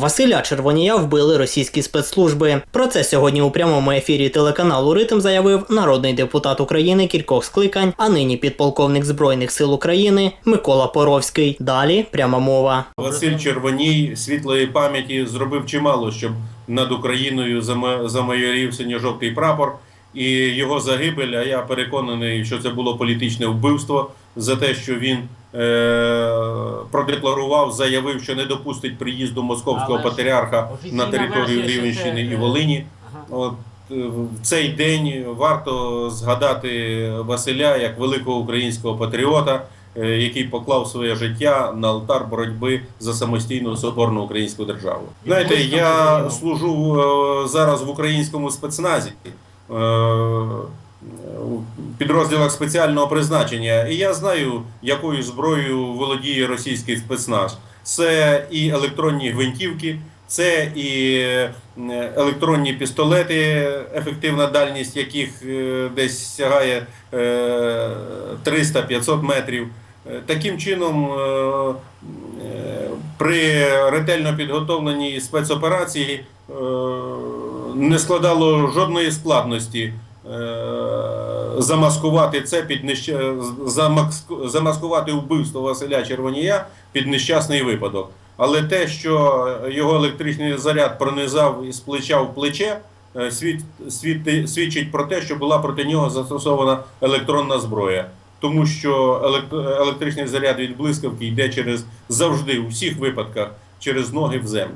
Василя Червонія вбили російські спецслужби. Про це сьогодні у прямому ефірі телеканалу Ритм заявив народний депутат України кількох скликань, а нині підполковник Збройних сил України Микола Поровський. Далі пряма мова. Василь Червоній світлої пам'яті зробив чимало, щоб над Україною зама- замайорів синьо-жовтий прапор. І його загибель, а я переконаний, що це було політичне вбивство за те, що він е- продекларував, заявив, що не допустить приїзду московського Але патріарха на територію це, і е, Волині. Ага. От е, в цей день варто згадати Василя як великого українського патріота, е, який поклав своє життя на алтар боротьби за самостійну соборну українську державу. Знаєте, я служу зараз в українському спецназі. Е, у підрозділах спеціального призначення, і я знаю, якою зброєю володіє російський спецназ. Це і електронні гвинтівки, це і е, електронні пістолети, ефективна дальність яких е, десь сягає е, 300-500 метрів. Таким чином, при ретельно підготовленій спецоперації не складало жодної складності е, замаскувати це під нещ... замаскувати вбивство Василя Червонія під нещасний випадок. Але те, що його електричний заряд пронизав із плеча в плече, е, свід... свід... свідчить про те, що була проти нього застосована електронна зброя. Тому що елект- електричний заряд від блискавки йде через завжди у всіх випадках через ноги в землю.